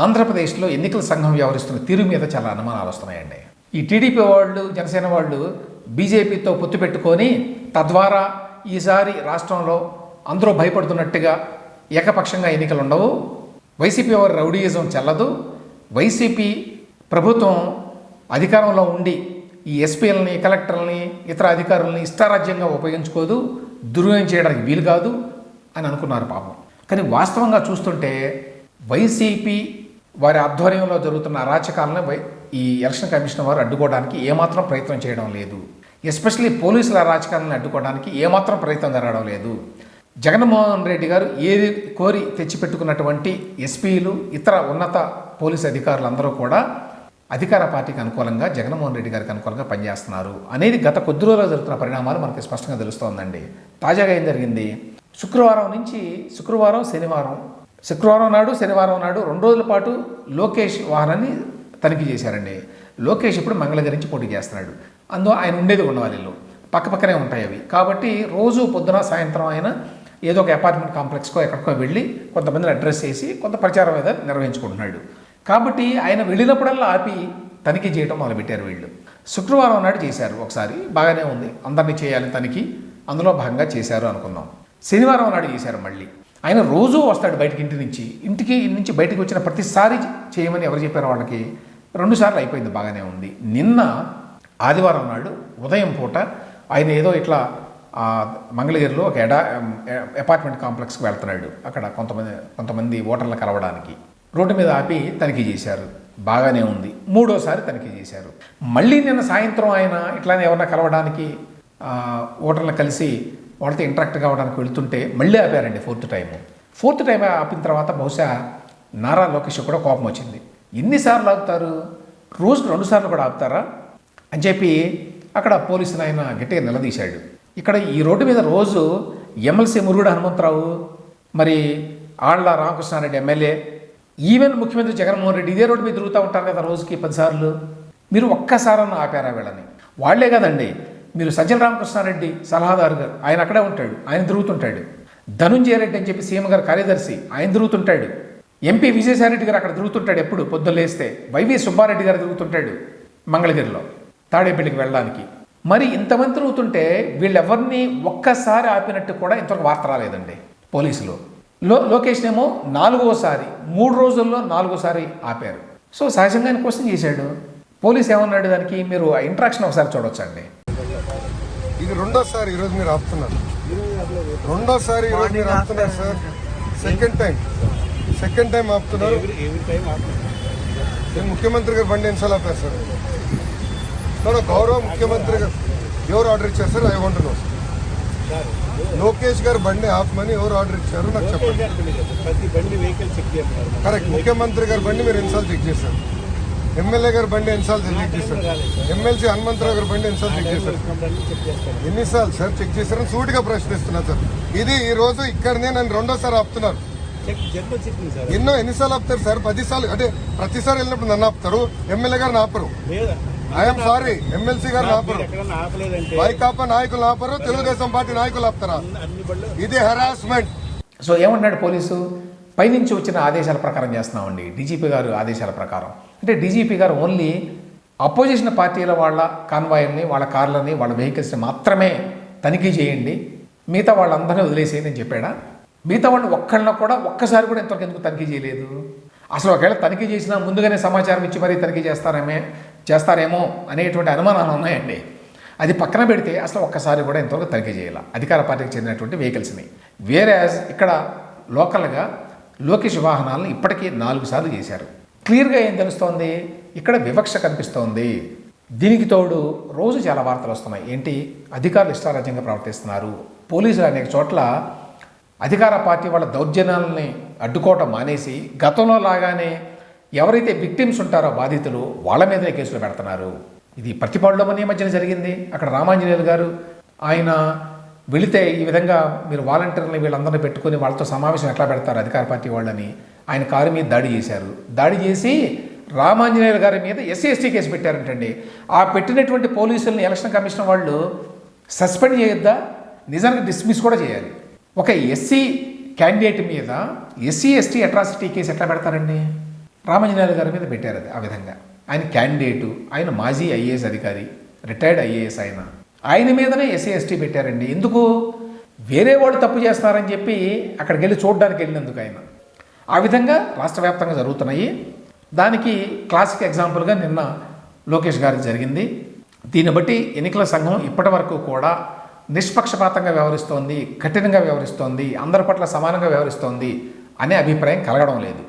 ఆంధ్రప్రదేశ్లో ఎన్నికల సంఘం వ్యవహరిస్తున్న తీరు మీద చాలా అనుమానాలు వస్తున్నాయండి. ఈ టీడీపీ వాళ్ళు జనసేన వాళ్ళు బీజేపీతో పొత్తు పెట్టుకొని తద్వారా ఈసారి రాష్ట్రంలో అందరూ భయపడుతున్నట్టుగా ఏకపక్షంగా ఎన్నికలు ఉండవు వైసీపీ వారి రౌడీయిజం చెల్లదు. వైసీపీ ప్రభుత్వం అధికారంలో ఉండి ఈ ఎస్పీలని కలెక్టర్లని ఇతర అధికారులని ఇష్టారాజ్యంగా ఉపయోగించుకోదు. దుర్వినియోగం చేయడానికి వీలు కాదు అని అనుకున్నారు పాపం. కానీ వాస్తవంగా చూస్తుంటే వైసీపీ వారి ఆధ్వర్యంలో జరుగుతున్న అరాచకాలను వై- ఈ ఎలక్షన్ కమిషన్ వారు అడ్డుకోవడానికి ఏమాత్రం ప్రయత్నం చేయడం లేదు. ఎస్పెషల్లీ పోలీసుల అరాచకాలను అడ్డుకోవడానికి ఏమాత్రం ప్రయత్నం జరగడం లేదు. జగన్మోహన్ రెడ్డి గారు ఏది కోరి తెచ్చిపెట్టుకున్నటువంటి ఎస్పీలు ఇతర ఉన్నత పోలీసు అధికారులందరూ కూడా అధికార పార్టీకి అనుకూలంగా జగన్మోహన్ రెడ్డి గారికి అనుకూలంగా పనిచేస్తున్నారు. అనేది గత కొద్ది రోజులు జరుగుతున్న పరిణామాలు మనకి స్పష్టంగా తెలుస్తోందండి. తాజాగా ఏం జరిగింది? శుక్రవారం నుంచి శుక్రవారం శనివారం శుక్రవారం నాడు శనివారం నాడు రెండు రోజుల పాటు లోకేష్ వాహనాన్ని తనిఖీ చేశారండి. లోకేష్ ఇప్పుడు మంగళగిరి నుంచి పోటీ చేస్తున్నాడు. అందులో ఆయన ఉండేది ఉండవాళ్ళు పక్క పక్కనే ఉంటాయి అవి. కాబట్టి రోజు పొద్దున సాయంత్రం ఆయన ఏదో ఒక అపార్ట్మెంట్ కాంప్లెక్స్కో ఎక్కడికో వెళ్ళి కొంతమందిని అడ్రస్ చేసి కొంత ప్రచారం మీద నిర్వహించుకుంటున్నాడు. కాబట్టి ఆయన వెళ్ళినప్పుడల్లా ఆపి తనిఖీ చేయడం మొదలుపెట్టారు వీళ్ళు. శుక్రవారం నాడు చేశారు ఒకసారి. బాగానే ఉంది. అందరినీ చేయాలి తనిఖీ అందులో భాగంగా చేశారు అనుకుందాం. శనివారం నాడు చేశారు మళ్ళీ. ఆయన రోజూ వస్తాడు బయటికి ఇంటి నుంచి. ఇంటికి నుంచి బయటకు వచ్చిన ప్రతిసారి చేయమని ఎవరు చెప్పారు వాళ్ళకి? రెండుసార్లు అయిపోయింది బాగానే ఉంది. నిన్న ఆదివారం నాడు ఉదయం పూట ఆయన ఏదో ఇట్లా మంగళగిరిలో ఒక ఎడా అపార్ట్మెంట్ కాంప్లెక్స్కి వెళ్తున్నాడు. అక్కడ కొంతమంది కొంతమంది ఓటర్లు కలవడానికి. రోడ్డు మీద ఆపి తనిఖీ చేశారు. బాగానే ఉంది. మూడోసారి తనిఖీ చేశారు. మళ్ళీ నిన్న సాయంత్రం ఆయన ఇట్లానే ఎవరన్నా కలవడానికి ఓటర్లు కలిసి వాళ్ళతో ఇంటరాక్ట్ కావడానికి వెళ్తుంటే మళ్ళీ ఆపారండి ఫోర్త్ టైము. ఫోర్త్ టైం ఆపిన తర్వాత బహుశా నారా లోకేష్ కూడా కోపం వచ్చింది. ఎన్నిసార్లు ఆపుతారు? రోజుకు రెండు సార్లు కూడా ఆపుతారా? అని చెప్పి అక్కడ పోలీసులు ఆయన గట్టిగా నిలదీశాడు. ఇక్కడ ఈ రోడ్డు మీద రోజు ఎమ్మెల్సీ మురుగుడు హనుమంతరావు మరి ఆళ్ళ రామకృష్ణారెడ్డి ఎమ్మెల్యే ఈవెన్ ముఖ్యమంత్రి జగన్మోహన్ రెడ్డి ఇదే రోడ్డు మీద తిరుగుతూ ఉంటారు కదా రోజుకి పదిసార్లు మీరు ఒక్కసారన్నా ఆపారా వీళ్ళని? వాళ్ళే కదండి. మీరు సజ్జల రామకృష్ణారెడ్డి సలహాదారు గారు ఆయన అక్కడే ఉంటాడు ఆయన తిరుగుతుంటాడు. ధనుంజయ రెడ్డి అని చెప్పి సీఎం గారు కార్యదర్శి ఆయన తిరుగుతుంటాడు. ఎంపీ విజయసాయిరెడ్డి గారు అక్కడ తిరుగుతుంటాడు ఎప్పుడు పొద్దున్న లేస్తే. వైవి సుబ్బారెడ్డి గారు తిరుగుతుంటాడు మంగళగిరిలో తాడేపల్లికి వెళ్ళడానికి. మరి ఇంతమంది తిరుగుతుంటే వీళ్ళెవరిని ఒక్కసారి ఆపినట్టు కూడా ఇంతవరకు వార్త రాలేదండి పోలీసులు. లో లోకేష్ ఏమో నాలుగోసారి మూడు రోజుల్లో నాలుగోసారి ఆపారు. సో సహజంగా ఆయన క్వశ్చన్ చేశాడు. పోలీస్ ఏమన్నాడు దానికి? మీరు ఆ ఇంట్రాక్షన్ ఒకసారి చూడొచ్చండి. ఇది రెండోసారి ఈరోజు మీరు ఆపుతున్నారు. రెండోసారి ఈరోజు మీరు ఆపుతున్నారు sir. Second time second time ఆపుతున్నారు. నేను ముఖ్యమంత్రి గారు బండి ఎన్నిసార్లు ఆపారు సార్? నేను గౌరవ ముఖ్యమంత్రి గారు ఎవరు ఆర్డర్ ఇచ్చారు sir? I want no Lokesh గారు బండి ఆపమని ఎవరు ఆర్డర్ ఇచ్చారు నాకు చెప్పండి. కరెక్ట్ ముఖ్యమంత్రి గారి బండి మీరు ఎన్నిసార్లు చెక్ చేశారు? ఎమ్మెల్యే గారి బండి ఎన్నిసార్లు చెక్ చేశారు? ఎమ్మెల్సీ హనుమంతరావు గారి బండి ఎన్నిసార్లు చెక్ చేశారు? చేస్తారు ఎన్నిసార్లు సార్ చెక్ చేశారని సూటిగా ప్రశ్నిస్తున్నా సార్. ఇది ఈ రోజు ఇక్కడనే నన్ను రెండోసారి ఆపుతున్నారు. ఎన్నో ఎన్నిసార్లు ఆపుతారు సార్? పదిసార్లు అంటే ప్రతిసారి వెళ్ళినప్పుడు నన్ను ఆపుతారు. ఎమ్మెల్యే గారిని ఆపరు. లేదా ఐఎమ్ సారీ ఎమ్మెల్సీ గారిని ఆపరు. వైకాపా నాయకులు ఆపరు. తెలుగుదేశం పార్టీ నాయకులు ఆపుతారా? ఇది హెరాస్మెంట్ సో ఏమన్నాడు పోలీసు? పైనుంచి వచ్చిన ఆదేశాల ప్రకారం చేస్తున్నామండి. డీజీపీ గారు ఆదేశాల ప్రకారం. అంటే డీజీపీ గారు ఓన్లీ అపోజిషన్ పార్టీల వాళ్ళ కాన్వాయల్ని వాళ్ళ కార్లని వాళ్ళ వెహికల్స్ని మాత్రమే తనిఖీ చేయండి. మిగతా వాళ్ళందరినీ వదిలేసేయండి అని చెప్పాడా? మిగతా వాళ్ళు ఒక్కళ్ళని కూడా ఒక్కసారి కూడా ఇంతవరకు ఎందుకు తనిఖీ చేయలేదు? అసలు ఒకవేళ తనిఖీ చేసినా ముందుగానే సమాచారం ఇచ్చి మరీ తనిఖీ చేస్తారేమే చేస్తారేమో అనేటువంటి అనుమానాలు ఉన్నాయండి. అది పక్కన పెడితే అసలు ఒక్కసారి కూడా ఇంతవరకు తనిఖీ చేయాలి. అధికార పార్టీకి చెందినటువంటి వెహికల్స్ని. వేరే ఇక్కడ లోకల్గా లోకేష్ వాహనాలను ఇప్పటికీ నాలుగు సార్లు చేశారు. క్లియర్గా ఏం తెలుస్తోంది? ఇక్కడ వివక్ష కనిపిస్తోంది. దీనికి తోడు రోజు చాలా వార్తలు వస్తున్నాయి. ఏంటి? అధికారులు ఇష్టారాజ్యంగా ప్రవర్తిస్తున్నారు. పోలీసులు అనేక చోట్ల అధికార పార్టీ వాళ్ళ దౌర్జన్యాలని అడ్డుకోవటం మానేసి గతంలో లాగానే ఎవరైతే విక్టిమ్స్ ఉంటారో బాధితులు వాళ్ళ మీదనే కేసులు పెడుతున్నారు. ఇది ప్రతిపాడులో ఈ మధ్యన జరిగింది. అక్కడ రామాంజనేయులు గారు ఆయన వెళితే ఈ విధంగా మీరు వాలంటీర్ని వీళ్ళందరినీ పెట్టుకుని వాళ్ళతో సమావేశం ఎట్లా పెడతారు అధికార పార్టీ వాళ్ళని? ఆయన కారు మీద దాడి చేశారు. దాడి చేసి రామాంజనేయులు గారి మీద ఎస్సీ ఎస్టీ కేసు పెట్టారంటండి. ఆ పెట్టినటువంటి పోలీసుల్ని ఎలక్షన్ కమిషన్ వాళ్ళు సస్పెండ్ చేయొద్దా? నిజానికి డిస్మిస్ కూడా చేయాలి. ఒక ఎస్సీ క్యాండిడేట్ మీద ఎస్సీ ఎస్టీ అట్రాసిటీ కేసు ఎట్లా పెడతారండి? రామంజనేయులు గారి మీద పెట్టారు అది ఆ విధంగా. ఆయన క్యాండిడేటు ఆయన మాజీ ఐఏఎస్ అధికారి రిటైర్డ్ ఐఏఎస్ ఆయన. ఆయన మీదనే ఎస్సీ ఎస్టీ పెట్టారండి. ఎందుకు? వేరే వాళ్ళు తప్పు చేస్తున్నారని చెప్పి అక్కడికి వెళ్ళి చూడడానికి వెళ్ళినందుకు ఆయన. ఆ విధంగా రాష్ట్ర వ్యాప్తంగా జరుగుతున్నాయి. దానికి క్లాసిక్ ఎగ్జాంపుల్గా నిన్న లోకేష్ గారి జరిగింది. దీన్ని బట్టి ఎన్నికల సంఘం ఇప్పటి వరకు కూడా నిష్పక్షపాతంగా వ్యవహరిస్తోంది కఠినంగా వ్యవహరిస్తోంది అందరి పట్ల సమానంగా వ్యవహరిస్తోంది అనే అభిప్రాయం కలగడం లేదు.